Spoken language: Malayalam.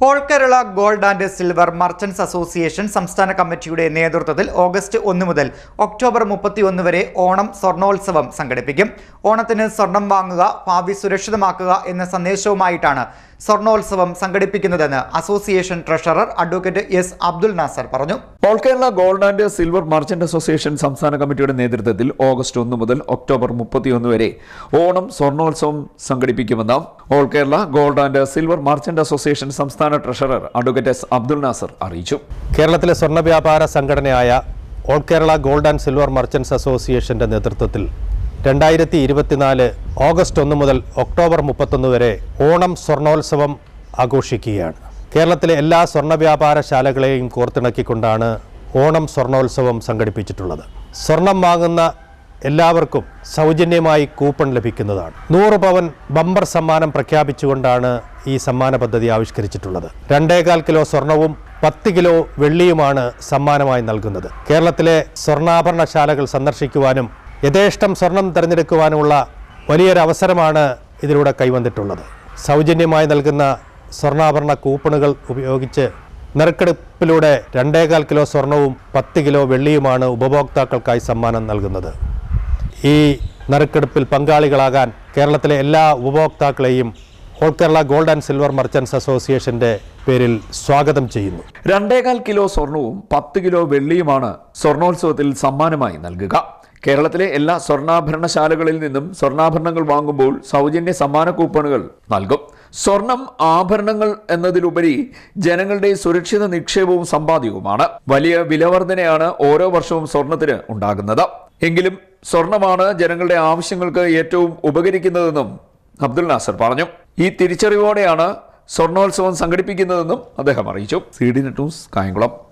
All Kerala gold and silver merchants association സംസ്ഥാന കമ്മിറ്റിയുടെ നേതൃത്വത്തിൽ ഓഗസ്റ്റ് ഒന്ന് മുതൽ ഒക്ടോബർ മുപ്പത്തിയൊന്ന് വരെ ഓണം സ്വർണോത്സവം സംഘടിപ്പിക്കും. ഓണത്തിന് സ്വർണം വാങ്ങുക ഭാവി സുരക്ഷിതമാക്കുക എന്ന സന്ദേശവുമായിട്ടാണ് സ്വർണോത്സവം സംഘടിപ്പിക്കുന്നതെന്ന് association treasurer advocate S Abdul Nasar പറഞ്ഞു. All Kerala gold and silver merchant association സംസ്ഥാന കമ്മിറ്റിയുടെ നേതൃത്വത്തിൽ ഓഗസ്റ്റ് ഒന്ന് മുതൽ ഒക്ടോബർ മുപ്പത്തിയൊന്ന് വരെ ഓണം സ്വർണോത്സവം സംഘടിപ്പിക്കുമെന്ന് all Kerala gold and silver merchant association സംസ്ഥാന treasurer advocate S Abdul Nasar അറിയിച്ചു. കേരളത്തിലെ സ്വർണ വ്യാപാര സംഘടനയായ all Kerala gold and silver merchants അസോസിയേഷന്റെ നേതൃത്വത്തിൽ രണ്ടായിരത്തി ഇരുപത്തിനാല് ഓഗസ്റ്റ് ഒന്ന് മുതൽ ഒക്ടോബർ മുപ്പത്തൊന്ന് വരെ ഓണം സ്വർണോത്സവം ആഘോഷിക്കുകയാണ്. കേരളത്തിലെ എല്ലാ സ്വർണ വ്യാപാരശാലകളെയും കോർത്തിണക്കിക്കൊണ്ടാണ് ഓണം സ്വർണോത്സവം സംഘടിപ്പിച്ചിട്ടുള്ളത്. സ്വർണം വാങ്ങുന്ന എല്ലാവർക്കും സൗജന്യമായി കൂപ്പൺ ലഭിക്കുന്നതാണ്. നൂറ് പവൻ ബമ്പർ സമ്മാനം പ്രഖ്യാപിച്ചുകൊണ്ടാണ് ഈ സമ്മാന പദ്ധതി ആവിഷ്കരിച്ചിട്ടുള്ളത്. രണ്ടേകാൽ കിലോ സ്വർണവും പത്ത് കിലോ വെള്ളിയുമാണ് സമ്മാനമായി നൽകുന്നത്. കേരളത്തിലെ സ്വർണാഭരണശാലകൾ സന്ദർശിക്കുവാനും യഥേഷ്ടം സ്വർണം തിരഞ്ഞെടുക്കുവാനുള്ള വലിയൊരു അവസരമാണ് ഇതിലൂടെ കൈവന്നിട്ടുള്ളത്. സൗജന്യമായി നൽകുന്ന സ്വർണാഭരണ കൂപ്പണുകൾ ഉപയോഗിച്ച് നറുക്കെടുപ്പിലൂടെ രണ്ടേകാൽ കിലോ സ്വർണവും പത്ത് കിലോ വെള്ളിയുമാണ് ഉപഭോക്താക്കൾക്കായി സമ്മാനം നൽകുന്നത്. ഈ നറുക്കെടുപ്പിൽ പങ്കാളികളാകാൻ കേരളത്തിലെ എല്ലാ ഉപഭോക്താക്കളെയും all Kerala gold and silver merchants അസോസിയേഷന്റെ പേരിൽ സ്വാഗതം ചെയ്യുന്നു. രണ്ടേകാൽ കിലോ സ്വർണവും പത്ത് കിലോ വെള്ളിയുമാണ് സ്വർണോത്സവത്തിൽ സമ്മാനമായി നൽകുക. കേരളത്തിലെ എല്ലാ സ്വർണാഭരണശാലകളിൽ നിന്നും സ്വർണാഭരണങ്ങൾ വാങ്ങുമ്പോൾ സൗജന്യ സമ്മാന കൂപ്പണുകൾ നൽകും. സ്വർണം ആഭരണങ്ങൾ എന്നതിലുപരി ജനങ്ങളുടെ സുരക്ഷിത നിക്ഷേപവും സമ്പാദ്യവുമാണ്. വലിയ വിലവർധനയാണ് ഓരോ വർഷവും സ്വർണത്തിന് ഉണ്ടാകുന്നത്. എങ്കിലും സ്വർണമാണ് ജനങ്ങളുടെ ആവശ്യങ്ങൾക്ക് ഏറ്റവും ഉപകരിക്കുന്നതെന്നും അബ്ദുൽ നാസർ പറഞ്ഞു. ഈ തിരിച്ചറിവോടെയാണ് സ്വർണോത്സവം സംഘടിപ്പിക്കുന്നതെന്നും അദ്ദേഹം അറിയിച്ചു. C D news Kayamkulam.